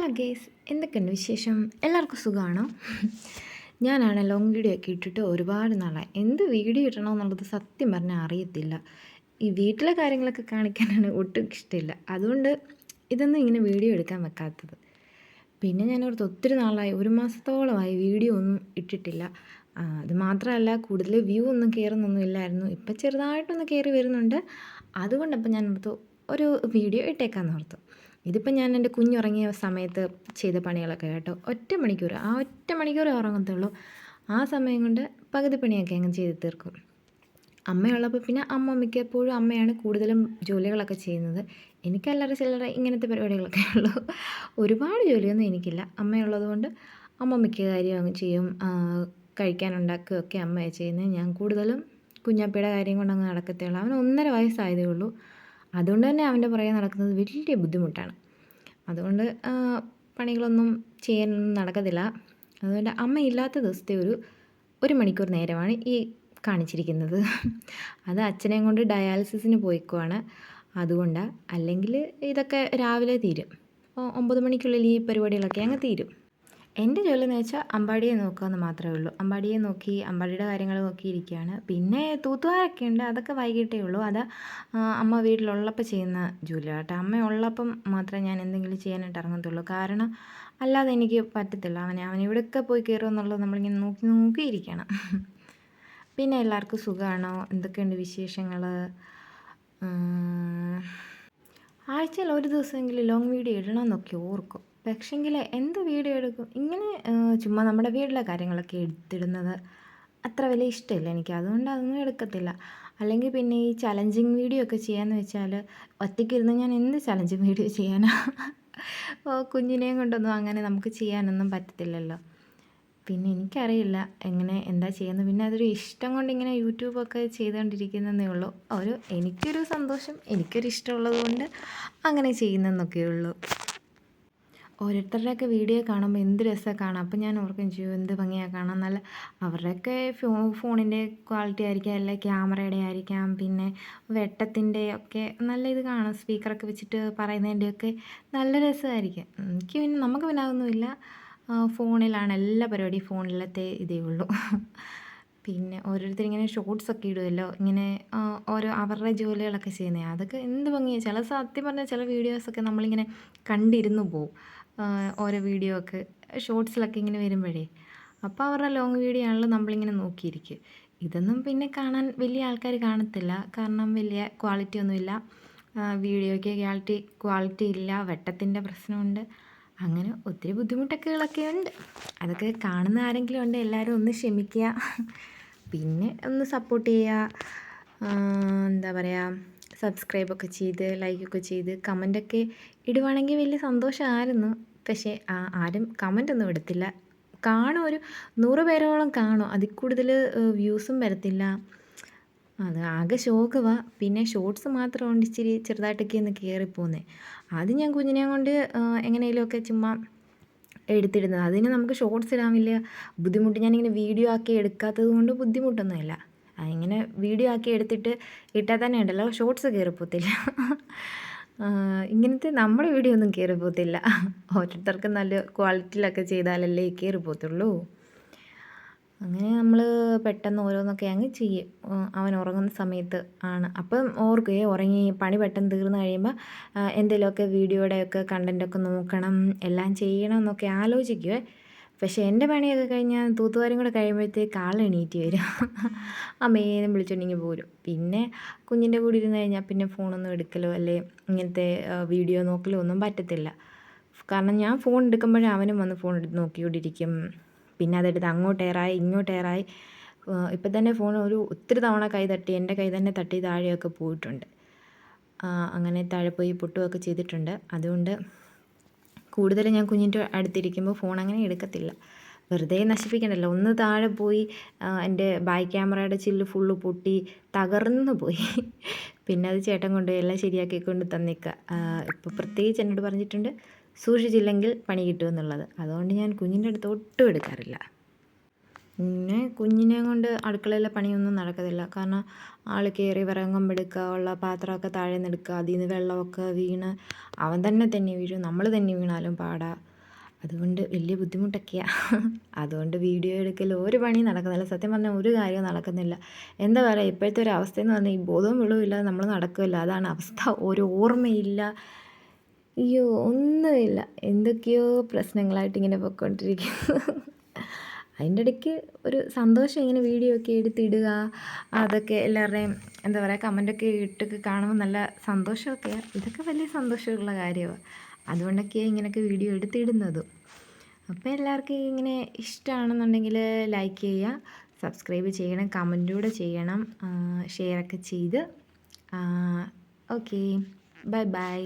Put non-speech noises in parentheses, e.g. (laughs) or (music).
Hello guys എന്തൊക്കെയുണ്ട് വിശേഷം? എല്ലാവർക്കും സുഖമാണോ? ഞാനാണ് ലോങ് വീഡിയോ ഒക്കെ ഇട്ടിട്ട് ഒരുപാട് നാളായി. എന്ത് വീഡിയോ ഇടണമെന്നുള്ളത് സത്യം പറഞ്ഞാൽ അറിയത്തില്ല. ഈ വീട്ടിലെ കാര്യങ്ങളൊക്കെ കാണിക്കാനാണ് ഒട്ടും ഇഷ്ടമില്ല. അതുകൊണ്ട് ഇതൊന്നും ഇങ്ങനെ വീഡിയോ എടുക്കാൻ വെക്കാത്തത്. പിന്നെ ഞാനോർത്ത് ഒത്തിരി നാളായി. ഒരു മാസത്തോളമായി വീഡിയോ ഒന്നും ഇട്ടിട്ടില്ല. അത് മാത്രമല്ല കൂടുതൽ വ്യൂ ഒന്നും കയറുന്നൊന്നും ഇല്ലായിരുന്നു. ഇപ്പം ചെറുതായിട്ടൊന്ന് കയറി വരുന്നുണ്ട്. അതുകൊണ്ടപ്പോൾ ഞാൻ ഒരു വീഡിയോ ഇട്ടേക്കാമെന്ന് ഓർത്തു. ഇതിപ്പോൾ ഞാൻ എന്റെ കുഞ്ഞുറങ്ങിയ സമയത്ത് ചെയ്ത പണികളൊക്കെ കേട്ടോ. ഒറ്റ മണിക്കൂർ ആ ഒറ്റ മണിക്കൂർ ഉറങ്ങത്തുള്ളൂ. ആ സമയം കൊണ്ട് പകുതി പണിയൊക്കെ അങ്ങ് ചെയ്ത് തീർക്കും. അമ്മയുള്ളപ്പോൾ പിന്നെ അമ്മ മിക്കപ്പോഴും അമ്മയാണ് കൂടുതലും ജോലികളൊക്കെ ചെയ്യുന്നത്. എനിക്കല്ലറ ചില്ലറ ഇങ്ങനത്തെ പരിപാടികളൊക്കെ ഉള്ളൂ. ഒരുപാട് ജോലിയൊന്നും എനിക്കില്ല. അമ്മയുള്ളതുകൊണ്ട് അമ്മ മിക്ക കാര്യം അങ്ങ് ചെയ്യും. കഴിക്കാനുണ്ടാക്കുകയൊക്കെ അമ്മയാണ് ചെയ്യുന്നത്. ഞാൻ കൂടുതലും കുഞ്ഞാപ്പയുടെ കാര്യം കൊണ്ടങ്ങ് നടക്കത്തേ ഉള്ളൂ അവന് ഒന്നര വയസ്സായതേ ഉള്ളൂ. അതുകൊണ്ട് തന്നെ അവന്റെ പുറകെ നടക്കുന്നത് വലിയ ബുദ്ധിമുട്ടാണ്. അതുകൊണ്ട് പണികളൊന്നും ചെയ്യാനൊന്നും നടക്കത്തില്ല. അതുകൊണ്ട് അമ്മ ഇല്ലാത്ത ദിവസത്തെ ഒരു ഒരു മണിക്കൂർ നേരമാണ് ഈ കാണിച്ചിരിക്കുന്നത്. അത് അച്ഛനെയും കൊണ്ട് ഡയാലിസിസിന് പോയിക്കുവാണ്. അതുകൊണ്ട് അല്ലെങ്കിൽ ഇതൊക്കെ രാവിലെ തീരും. ഒമ്പത് മണിക്കുള്ളിൽ ഈ പരിപാടികളൊക്കെ അങ്ങ് തീരും. എന്റെ ജോലി എന്ന് വെച്ചാൽ അമ്പാടിയെ നോക്കുക എന്ന് മാത്രമേ ഉള്ളൂ. അമ്പാടിയെ നോക്കി അമ്പാടിയുടെ കാര്യങ്ങൾ നോക്കിയിരിക്കുകയാണ് പിന്നെ തൂത്തുവാരൊക്കെ ഉണ്ട്. അതൊക്കെ വൈകിട്ടേ ഉള്ളൂ. അത് അമ്മ വീട്ടിലുള്ളപ്പോൾ ചെയ്യുന്ന ജോലിയാണ് കേട്ടോ. അമ്മ ഉള്ളപ്പം മാത്രമേ ഞാൻ എന്തെങ്കിലും ചെയ്യാനായിട്ട് ഇറങ്ങത്തുള്ളൂ. കാരണം അല്ലാതെ എനിക്ക് പറ്റത്തില്ല. അവനെ അവൻ ഇവിടെയൊക്കെ പോയി കയറുമെന്നുള്ളത് നമ്മളിങ്ങനെ നോക്കി നോക്കിയിരിക്കണം. പിന്നെ എല്ലാവർക്കും സുഖമാണോ? എന്തൊക്കെയുണ്ട് വിശേഷങ്ങൾ ആഴ്ചയിൽ ഒരു ദിവസമെങ്കിലും ലോങ് വീഡിയോ ഇടണമെന്നൊക്കെ ഓർക്കും. പക്ഷേങ്കിൽ എന്ത് വീഡിയോ എടുക്കും? ഇങ്ങനെ ചുമ്മാ നമ്മുടെ വീട്ടിലെ കാര്യങ്ങളൊക്കെ എടുത്തിടുന്നത് അത്ര വലിയ ഇഷ്ടമില്ല എനിക്ക്. അതുകൊണ്ട് അതൊന്നും എടുക്കത്തില്ല. അല്ലെങ്കിൽ പിന്നെ ഈ ചലഞ്ചിങ് വീഡിയോ ഒക്കെ ചെയ്യാമെന്ന് വെച്ചാൽ ഒറ്റയ്ക്കിരുന്ന് ഞാൻ എന്ത് ചലഞ്ചിങ് വീഡിയോ ചെയ്യാനാ? കുഞ്ഞിനെയും കൊണ്ടൊന്നും അങ്ങനെ നമുക്ക് ചെയ്യാനൊന്നും പറ്റത്തില്ലല്ലോ. പിന്നെ എനിക്കറിയില്ല എങ്ങനെ എന്താ ചെയ്യുന്നത്. പിന്നെ അതൊരു ഇഷ്ടം കൊണ്ട് ഇങ്ങനെ യൂട്യൂബൊക്കെ ചെയ്തുകൊണ്ടിരിക്കുന്നതേ ഉള്ളൂ. ഒരു എനിക്കൊരു സന്തോഷം എനിക്കൊരു ഇഷ്ടമുള്ളത് കൊണ്ട് അങ്ങനെ ചെയ്യുന്നതെന്നൊക്കെ ഉള്ളൂ. ഓരോരുത്തരുടെയൊക്കെ വീഡിയോ കാണുമ്പോൾ എന്ത് രസമാണ് കാണാം. അപ്പം ഞാൻ ഓർക്കും ചെയ്യും എന്ത് ഭംഗിയാണ് കാണാൻ നല്ല അവരുടെയൊക്കെ ഫോ ഫോണിന്റെ ക്വാളിറ്റി ആയിരിക്കാം അല്ലെ ക്യാമറയുടെ ആയിരിക്കാം. പിന്നെ വെട്ടത്തിന്റെ ഒക്കെ നല്ല ഇത് കാണും സ്പീക്കറൊക്കെ വെച്ചിട്ട് പറയുന്നതിന്റെയൊക്കെ നല്ല രസമായിരിക്കും. എനിക്ക് പിന്നെ നമുക്ക് പിന്നെ അതൊന്നുമില്ല. ഫോണിലാണ് എല്ലാ പരിപാടിയും ഫോണിലത്തെ ഇതേ ഉള്ളൂ. പിന്നെ ഓരോരുത്തർ ഇങ്ങനെ ഷോർട്സ് ഒക്കെ ഇടുമല്ലോ ഇങ്ങനെ ഓരോ അവരുടെ ജോലികളൊക്കെ ചെയ്യുന്നത് അതൊക്കെ എന്ത് ഭംഗിയാണ് ചില സത്യം പറഞ്ഞാൽ ചില വീഡിയോസൊക്കെ നമ്മളിങ്ങനെ കണ്ടിരുന്നു പോവും. ഓരോ വീഡിയോ ഒക്കെ ഷോർട്സിലൊക്കെ ഇങ്ങനെ വരുമ്പോഴേ. അപ്പോൾ അവരുടെ ലോങ് വീഡിയോ ആണല്ലോ നമ്മളിങ്ങനെ നോക്കിയിരിക്കും ഇതൊന്നും പിന്നെ കാണാൻ വലിയ ആൾക്കാർ കാണത്തില്ല. കാരണം വലിയ ക്വാളിറ്റി ഒന്നുമില്ല. വീഡിയോയ്ക്ക് ക്വാളിറ്റി ക്വാളിറ്റി ഇല്ല. വെട്ടത്തിന്റെ പ്രശ്നമുണ്ട്. അങ്ങനെ ഒത്തിരി ബുദ്ധിമുട്ടൊക്കെകളൊക്കെ ഉണ്ട്. അതൊക്കെ കാണുന്ന ആരെങ്കിലും ഉണ്ട് എല്ലാവരും ഒന്ന് ക്ഷമിക്കുക. പിന്നെ ഒന്ന് സപ്പോർട്ട് ചെയ്യുക. എന്താ പറയുക സബ്സ്ക്രൈബൊക്കെ ചെയ്ത് ലൈക്കൊക്കെ ചെയ്ത് കമന്റൊക്കെ ഇടുവാണെങ്കിൽ വലിയ സന്തോഷമായിരുന്നു. പക്ഷേ ആരും കമന്റ് ഒന്നും ഇടത്തില്ല. കാണും ഒരു നൂറ് പേരോളം കാണും. അതിൽ കൂടുതൽ വ്യൂസും വരത്തില്ല. അത് ആകെ ശോകവാ പിന്നെ ഷോർട്സ് മാത്രം കൊണ്ട് ഇച്ചിരി ചെറുതായിട്ടൊക്കെ ഒന്ന് കയറിപ്പോകുന്നത് അത് ഞാൻ കുഞ്ഞിനെ കൊണ്ട് എങ്ങനെയെങ്കിലുമൊക്കെ ചുമ്മാ എടുത്തിടുന്നത് അതിന് നമുക്ക് ഷോർട്സ് ഇടാൻ വലിയ ബുദ്ധിമുട്ട്. ഞാനിങ്ങനെ വീഡിയോ ആക്കി എടുക്കാത്തത് കൊണ്ട് ബുദ്ധിമുട്ടൊന്നുമില്ല. ഇങ്ങനെ വീഡിയോ ആക്കി എടുത്തിട്ട് ഇട്ടാൽ തന്നെ ഉണ്ടല്ലോ. ഷോർട്സ് കയറിപ്പോത്തില്ല ഇങ്ങനത്തെ നമ്മുടെ വീഡിയോ ഒന്നും കയറിപ്പോത്തില്ല ഓരോരുത്തർക്കും നല്ല ക്വാളിറ്റിയിലൊക്കെ ചെയ്താലല്ലേ കയറി പോകത്തുള്ളൂ. അങ്ങനെ നമ്മൾ പെട്ടെന്ന് ഓരോന്നൊക്കെ അങ്ങ് ചെയ്യും. അവൻ ഉറങ്ങുന്ന സമയത്ത് ആണ്. അപ്പം ഓർക്കുകയെ ഉറങ്ങി പണി പെട്ടെന്ന് തീർന്നു കഴിയുമ്പോൾ എന്തെങ്കിലുമൊക്കെ വീഡിയോയുടെയൊക്കെ കണ്ടന്റൊക്കെ നോക്കണം എല്ലാം ചെയ്യണം എന്നൊക്കെ ആലോചിക്കുവേ പക്ഷേ എന്റെ പണിയൊക്കെ കഴിഞ്ഞാൽ തൂത്തുവാരും കൂടെ കഴിയുമ്പോഴത്തേക്ക് ആൾ വരും. (laughs) മെയിനും വിളിച്ചുണ്ടെങ്കിൽ പോരും. പിന്നെ കുഞ്ഞിന്റെ കൂടെ ഇരുന്ന് കഴിഞ്ഞാൽ പിന്നെ ഫോണൊന്നും എടുക്കലോ അല്ലെ? ഇങ്ങനത്തെ വീഡിയോ നോക്കലോ ഒന്നും പറ്റത്തില്ല. കാരണം ഞാൻ ഫോൺ എടുക്കുമ്പോഴേ അവനും വന്ന് ഫോൺ എടുത്ത് നോക്കിക്കൊണ്ടിരിക്കും. പിന്നെ അതെടുത്ത് അങ്ങോട്ട് എയറായി ഇങ്ങോട്ട് ഇങ്ങോട്ടേറായി ഇപ്പം തന്നെ ഫോൺ ഒരു ഒത്തിരി തവണ കൈ തട്ടി എന്റെ കൈ തന്നെ തട്ടി താഴെയൊക്കെ പോയിട്ടുണ്ട്. അങ്ങനെ താഴെ പോയി പൊട്ടുകയൊക്കെ ചെയ്തിട്ടുണ്ട്. അതുകൊണ്ട് കൂടുതലും ഞാൻ കുഞ്ഞിന്റെ അടുത്തിരിക്കുമ്പോൾ ഫോൺ അങ്ങനെ എടുക്കത്തില്ല. വെറുതെ നശിപ്പിക്കണ്ടല്ലോ. ഒന്ന് താഴെ പോയി എന്റെ ബാക്ക് ക്യാമറയുടെ ചില്ല് ഫുള്ള് പൊട്ടി തകർന്നു പോയി. പിന്നെ അത് ചേട്ടൻ കൊണ്ട് എല്ലാം ശരിയാക്കി കൊണ്ട് തന്നേക്കുക ഇപ്പോൾ പ്രത്യേകിച്ച് എന്നോട് പറഞ്ഞിട്ടുണ്ട് സൂക്ഷിച്ചില്ലെങ്കിൽ പണി കിട്ടുമെന്നുള്ളത്. അതുകൊണ്ട് ഞാൻ കുഞ്ഞിന്റെ അടുത്ത് ഒട്ടും എടുക്കാറില്ല. പിന്നെ കുഞ്ഞിനെ കൊണ്ട് അടുക്കളയിലെ പണിയൊന്നും നടക്കത്തില്ല. കാരണം ആൾ കയറി വിറകുമ്പെടുക്കുക ഉള്ള പാത്രമൊക്കെ താഴെ നിന്ന് അതിൽ നിന്ന് വെള്ളമൊക്കെ വീണ് അവൻ തന്നെ തന്നെ വീഴും നമ്മൾ തന്നെ വീണാലും പാടാ. അതുകൊണ്ട് വലിയ ബുദ്ധിമുട്ടൊക്കെയാണ് അതുകൊണ്ട് വീഡിയോ എടുക്കൽ ഒരു പണി നടക്കുന്നില്ല. സത്യം പറഞ്ഞാൽ ഒരു കാര്യവും നടക്കുന്നില്ല. എന്താ പറയുക ഇപ്പോഴത്തെ ഒരു അവസ്ഥയെന്ന് പറഞ്ഞാൽ ഈ ബോധവും വെള്ളവും ഇല്ലാതെ നമ്മൾ നടക്കില്ല അതാണ് അവസ്ഥ. ഒരു ഓർമ്മയില്ല. അയ്യോ ഒന്നുമില്ല. എന്തൊക്കെയോ പ്രശ്നങ്ങളായിട്ട് ഇങ്ങനെ പൊയ്ക്കൊണ്ടിരിക്കുന്നു. അതിന്റെ ഇടയ്ക്ക് ഒരു സന്തോഷം ഇങ്ങനെ വീഡിയോ ഒക്കെ എടുത്തിടുക അതൊക്കെ എല്ലാവരുടെയും എന്താ പറയുക കമന്റൊക്കെ ഇട്ടൊക്കെ കാണുമ്പോൾ നല്ല സന്തോഷമൊക്കെ ഇതൊക്കെ വലിയ സന്തോഷമുള്ള കാര്യമാണ് അതുകൊണ്ടൊക്കെയാണ് ഇങ്ങനെയൊക്കെ വീഡിയോ എടുത്തിടുന്നതും. അപ്പോൾ എല്ലാവർക്കും ഇങ്ങനെ ഇഷ്ടമാണെന്നുണ്ടെങ്കിൽ ലൈക്ക് ചെയ്യുക സബ്സ്ക്രൈബ് ചെയ്യണം കമന്റൂടെ ചെയ്യണം ഷെയറൊക്കെ ചെയ്ത് ഓക്കെ ബൈ ബൈ